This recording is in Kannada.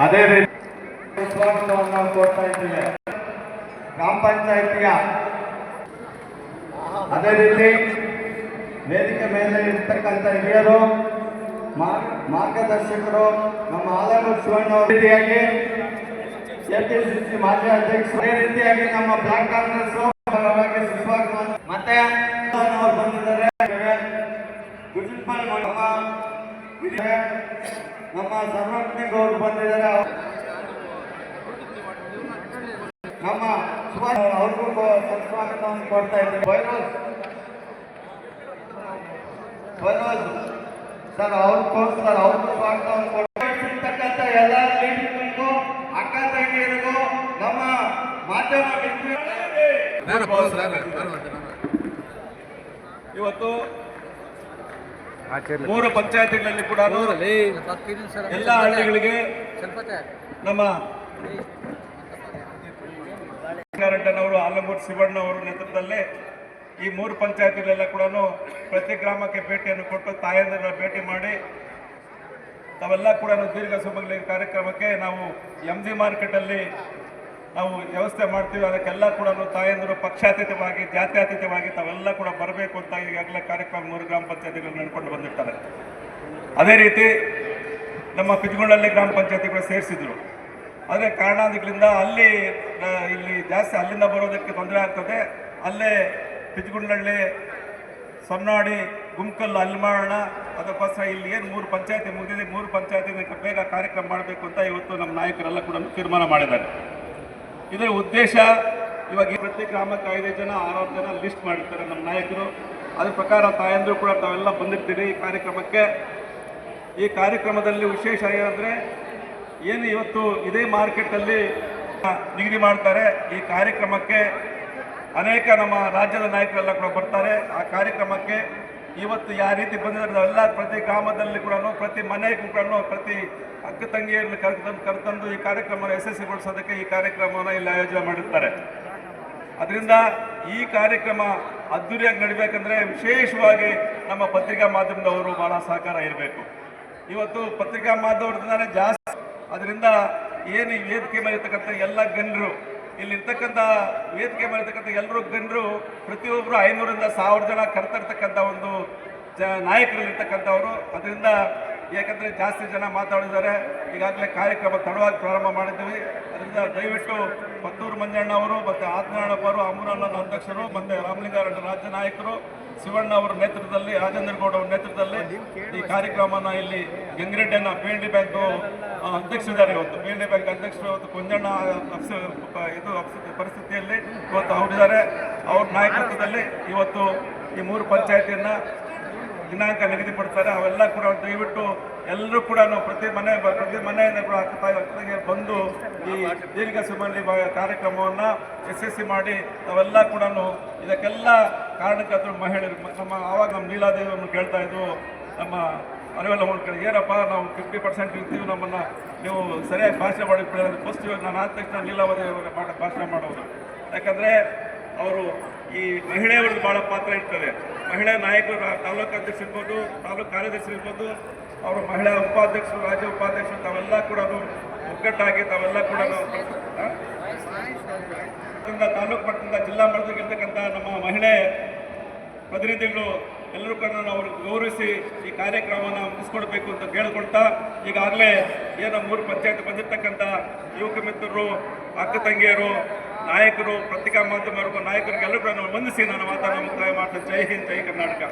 ಅದೇ ರೀತಿ ಕೊಡ್ತಾ ಗ್ರಾಮ ಪಂಚಾಯತಿಯ ಅದೇ ರೀತಿ ವೇದಿಕೆ ಮೇಲೆ ಇರ್ತಕ್ಕಂಥ ಹಿರಿಯರು ಮಾರ್- ಮಾರ್ಗದರ್ಶಕರು, ನಮ್ಮ ಆಲೂರು ಶಿವಣ್ಣ ರೀತಿಯಾಗಿ ಕೆಪಿಸಿಸಿ ಮಾಜಿ ಅಧ್ಯಕ್ಷ ಅದೇ ರೀತಿಯಾಗಿ ನಮ್ಮ ಬ್ಲಾಕ್ ಕಾಂಗ್ರೆಸ್ ಮತ್ತೆ ಅವರು ಬಂದಿದ್ದಾರೆ. ನಮ್ಮ ಸರ್ವಜ್ಞ ಅವರು ಬಂದಿದ್ದಾರೆ. ನಮ್ಮ ಅವ್ರಿಗೂ ಕೋ- ಸ್ವಾಗತವನ್ನು ಕೊಡ್ತಾ ಇದ್ದೀನಿ. ಫೈರೋಜ್ ಫೈರೋಜ್ ಸರ್ ಅವ್ರಿಗೋಸ್ಕರ ಅವ್ರಿಗೂ ಸ್ವಾಗತವನ್ನು ಕೊಡ್ತಾ ಇರ್ತಕ್ಕಂಥ ಎಲ್ಲ ಲೀಡರ್ಗಳಿಗೂ ಅಕ್ಕ ತಂಗಿಯರಿಗೂ ನಮ್ಮ ಮಾಧ್ಯಮ ಮಿತ್ರರಿಗೆ ಇವತ್ತು ಮೂರು ಪಂಚಾಯತಿಗಳಲ್ಲಿ ಕೂಡ ಎಲ್ಲ ಹಳ್ಳಿಗಳಿಗೆ ನಮ್ಮ ಅವರು ಆಲಂಗೂರು ಶಿವಣ್ಣ ಅವರ ನೇತೃತ್ವದಲ್ಲಿ ಈ ಮೂರು ಪಂಚಾಯತಿಗಳೆಲ್ಲ ಕೂಡ ಪ್ರತಿ ಗ್ರಾಮಕ್ಕೆ ಭೇಟಿಯನ್ನು ಕೊಟ್ಟು ತಾಯಂದಿರ ಭೇಟಿ ಮಾಡಿ ತಾವೆಲ್ಲ ಕೂಡ ದೀರ್ಘ ಸುಮಂಗಲಿ ಕಾರ್ಯಕ್ರಮಕ್ಕೆ ನಾವು ಎಂ ಜಿ ಮಾರ್ಕೆಟಲ್ಲಿ ನಾವು ವ್ಯವಸ್ಥೆ ಮಾಡ್ತೀವಿ, ಅದಕ್ಕೆಲ್ಲ ಕೂಡ ತಾಯಂದಿರು ಪಕ್ಷಾತೀತವಾಗಿ, ಜಾತ್ಯಾತೀತವಾಗಿ ತಾವೆಲ್ಲ ಕೂಡ ಬರಬೇಕು ಅಂತ ಈಗಾಗಲೇ ಕಾರ್ಯಕ್ರಮ ಮೂರು ಗ್ರಾಮ ಪಂಚಾಯತಿಗಳು ನಡ್ಕೊಂಡು ಬಂದಿರ್ತಾರೆ. ಅದೇ ರೀತಿ ನಮ್ಮ ಕುಜಗುಂಡಲ್ಲಿ ಗ್ರಾಮ ಪಂಚಾಯತಿಗಳು ಸೇರಿಸಿದ್ರು. ಆದರೆ ಕಾರಣಾದಿಗಳಿಂದ ಅಲ್ಲಿ ಇಲ್ಲಿ ಜಾಸ್ತಿ ಅಲ್ಲಿಂದ ಬರೋದಕ್ಕೆ ತೊಂದರೆ ಆಗ್ತದೆ. ಅಲ್ಲೇ ಪಿಜ್ಗುಂಡಳ್ಳಿ, ಸೊನ್ನಾಡಿ ಗುಂಕಲ್ಲು ಅಲ್ಲಿ ಮಾಡೋಣ ಅದಕ್ಕೋಸ್ಕರ ಇಲ್ಲಿ ಏನು ಮೂರು ಪಂಚಾಯತಿ ಮುಗಿದಿದೆ, ಮೂರು ಪಂಚಾಯತಿ ಬೇಗ ಕಾರ್ಯಕ್ರಮ ಮಾಡಬೇಕು ಅಂತ ಇವತ್ತು ನಮ್ಮ ನಾಯಕರೆಲ್ಲ ಕೂಡ ತೀರ್ಮಾನ ಮಾಡಿದ್ದಾರೆ. ಇದರ ಉದ್ದೇಶ ಇವಾಗ ಪ್ರತಿ ಗ್ರಾಮಕ್ಕೆ ಐದು ಜನ ಆರಾರು ಜನ ಲಿಸ್ಟ್ ಮಾಡಿರ್ತಾರೆ ನಮ್ಮ ನಾಯಕರು. ಅದ್ರ ಪ್ರಕಾರ ತಾಯಂದ್ರು ಕೂಡ ತಾವೆಲ್ಲ ಬಂದಿರ್ತೀರಿ ಈ ಕಾರ್ಯಕ್ರಮಕ್ಕೆ. ಈ ಕಾರ್ಯಕ್ರಮದಲ್ಲಿ ವಿಶೇಷ ಏನಂದರೆ, ಏನು ಇವತ್ತು ಇದೇ ಮಾರ್ಕೆಟಲ್ಲಿ ನಿಗದಿ ಮಾಡ್ತಾರೆ, ಈ ಕಾರ್ಯಕ್ರಮಕ್ಕೆ ಅನೇಕ ನಮ್ಮ ರಾಜ್ಯದ ನಾಯಕರೆಲ್ಲ ಕೂಡ ಬರ್ತಾರೆ. ಆ ಕಾರ್ಯಕ್ರಮಕ್ಕೆ ಇವತ್ತು ಯಾವ ರೀತಿ ಬಂದಿದ್ದಾರೆ ಎಲ್ಲ ಪ್ರತಿ ಗ್ರಾಮದಲ್ಲಿ ಕೂಡ ಪ್ರತಿ ಮನೆಗೂ ಕೂಡ ಪ್ರತಿ ಅಕ್ಕ ತಂಗಿಯಲ್ಲಿ ಕರೆತಂದು ಕರೆತಂದು ಈ ಕಾರ್ಯಕ್ರಮ ಯಶಸ್ವಿಗೊಳಿಸೋದಕ್ಕೆ ಈ ಕಾರ್ಯಕ್ರಮವನ್ನು ಇಲ್ಲಿ ಆಯೋಜನೆ ಮಾಡಿರ್ತಾರೆ. ಅದರಿಂದ ಈ ಕಾರ್ಯಕ್ರಮ ಅದ್ದೂರಿಯಾಗಿ ನಡಿಬೇಕಂದ್ರೆ ವಿಶೇಷವಾಗಿ ನಮ್ಮ ಪತ್ರಿಕಾ ಮಾಧ್ಯಮದವರು ಬಹಳ ಸಹಕಾರ ಇರಬೇಕು. ಇವತ್ತು ಪತ್ರಿಕಾ ಮಾಧ್ಯಮದಿಂದಾನೇ ಜಾಸ್ತಿ. ಅದರಿಂದ ಏನು ವೇದಿಕೆ ಮೇಲೆ ಇರ್ತಕ್ಕಂಥ ಎಲ್ಲ ಗಣ್ಯರು ಇಲ್ಲಿ ಇರ್ತಕ್ಕಂಥ ವೇದಿಕೆ ಮಾಡಿರ್ತಕ್ಕಂಥ ಎಲ್ಲರೂ ಜನರು ಪ್ರತಿಯೊಬ್ಬರು ಐನೂರಿಂದ ಸಾವಿರ ಜನ ಕರೆತರ್ತಕ್ಕಂಥ ಒಂದು ಜ ನಾಯಕರಲ್ಲಿರ್ತಕ್ಕಂಥವರು ಅದರಿಂದ ಯಾಕಂದರೆ ಜಾಸ್ತಿ ಜನ ಮಾತಾಡಿದ್ದಾರೆ. ಈಗಾಗಲೇ ಕಾರ್ಯಕ್ರಮ ತಡವಾಗಿ ಪ್ರಾರಂಭ ಮಾಡಿದ್ದೀವಿ. ಅದರಿಂದ ದಯವಿಟ್ಟು ಪತ್ತೂರು ಮಂಜಣ್ಣ ಅವರು ಮತ್ತು ಆತ್ಮನಾರಾಯಣಪ್ಪ ಅವರು, ಅಮರಣ್ಣನ ಅಧ್ಯಕ್ಷರು ಮತ್ತು ರಾಮಲಿಂಗಾರೆಡ್ಡಿ ರಾಜ್ಯ ನಾಯಕರು, ಶಿವಣ್ಣ ಅವರ ನೇತೃತ್ವದಲ್ಲಿ, ರಾಜೇಂದ್ರ ಗೌಡ ಅವರ ನೇತೃತ್ವದಲ್ಲಿ ಈ ಕಾರ್ಯಕ್ರಮನ ಇಲ್ಲಿ ಗಂಗಿರೆಡ್ಡಿಯನ್ನ ಪಿ ಎನ್ ಡಿ ಬ್ಯಾಂಕ್ ಅಧ್ಯಕ್ಷರಿದ್ದಾರೆ ಇವತ್ತು. ಪಿ ಎನ್ ಡಿ ಬ್ಯಾಂಕ್ ಅಧ್ಯಕ್ಷರು ಇವತ್ತು ಕುಂಜಣ್ಣ ಇದು ಪರಿಸ್ಥಿತಿಯಲ್ಲಿ ಇವತ್ತು ಅವರಿದ್ದಾರೆ. ಅವ್ರ ನಾಯಕತ್ವದಲ್ಲಿ ಇವತ್ತು ಈ ಮೂರು ಪಂಚಾಯತಿಯನ್ನ ದಿನಾಂಕ ನಿಗದಿಪಡ್ತಾರೆ ಅವೆಲ್ಲ ಕೂಡ ದಯವಿಟ್ಟು ಎಲ್ಲರೂ ಕೂಡ ಪ್ರತಿ ಮನೆ ಪ್ರತಿ ಮನೆಯಿಂದ ಕೂಡ ಅಕ್ಕ ಬಂದು ಈ ದೀರ್ಘ ಸುಮಲ್ಲಿ ಕಾರ್ಯಕ್ರಮವನ್ನು ಯಶಸ್ವಿ ಮಾಡಿ ನಾವೆಲ್ಲ ಕೂಡ ಇದಕ್ಕೆಲ್ಲ ಕಾರಣಕ್ಕಾದರೂ ಮಹಿಳೆಯರು ನಮ್ಮ ಆವಾಗ ನಮ್ಮ ನೀಲಾದೇವಿಯನ್ನು ಕೇಳ್ತಾ ಇದ್ವು, ನಮ್ಮ ಅರಿವೆಲ್ಲ ಕೇಳಿ ಏನಪ್ಪ ನಾವು ಫಿಫ್ಟಿ ಪರ್ಸೆಂಟ್ ಇರ್ತೀವಿ ನಮ್ಮನ್ನು, ನೀವು ಸರಿಯಾಗಿ ಭಾಷಣ ಮಾಡಿ ಫಸ್ಟ್ ಇವಾಗ ನಾನು ಆದ ತಕ್ಷಣ ನೀಲಾವತಿ ಭಾಷಣ ಮಾಡೋದು. ಯಾಕಂದರೆ ಅವರು ಈ ಮಹಿಳೆಯವ್ರದ್ದು ಭಾಳ ಪಾತ್ರ ಇರ್ತದೆ. ಮಹಿಳಾ ನಾಯಕರು, ತಾಲೂಕು ಅಧ್ಯಕ್ಷ ಇರ್ಬೋದು, ತಾಲೂಕು ಕಾರ್ಯದರ್ಶಿ ಇರ್ಬೋದು, ಅವರು ಮಹಿಳಾ ಉಪಾಧ್ಯಕ್ಷರು, ರಾಜ್ಯ ಉಪಾಧ್ಯಕ್ಷರು, ತಾವೆಲ್ಲ ಕೂಡ ಒಗ್ಗಟ್ಟಾಗಿ ತಾವೆಲ್ಲ ಕೂಡ ತಾಲೂಕು ಮಟ್ಟದಿಂದ, ಜಿಲ್ಲಾ ಮಟ್ಟದಲ್ಲಿ ಇರ್ತಕ್ಕಂಥ ನಮ್ಮ ಮಹಿಳೆ ಪ್ರತಿನಿಧಿಗಳು ಎಲ್ಲರೂ ಕೂಡ ನಾವು ಗೌರವಿಸಿ ಈ ಕಾರ್ಯಕ್ರಮವನ್ನು ಮುಗಿಸ್ಕೊಡ್ಬೇಕು ಅಂತ ಕೇಳ್ಕೊಳ್ತಾ, ಈಗಾಗಲೇ ಏನು ಮೂರು ಪಂಚಾಯತ್ ಬಂದಿರತಕ್ಕಂಥ ಯುವಕ ಮಿತ್ರರು, ಅಕ್ಕ ತಂಗಿಯರು ನಾಯಕರು ಪತ್ರಿಕಾ ಮಾಧ್ಯಮರಿಗೂ ನಾಯಕರಿಗೆಲ್ಲರೂ ಕೂಡ ನಾವು ವಂದಿಸಿ ನಾನು ಮಾತನ್ನು ಮುಕ್ತಾಯ ಮಾಡ್ತೇನೆ ಜೈ ಹಿಂದ್ ಜೈ ಕರ್ನಾಟಕ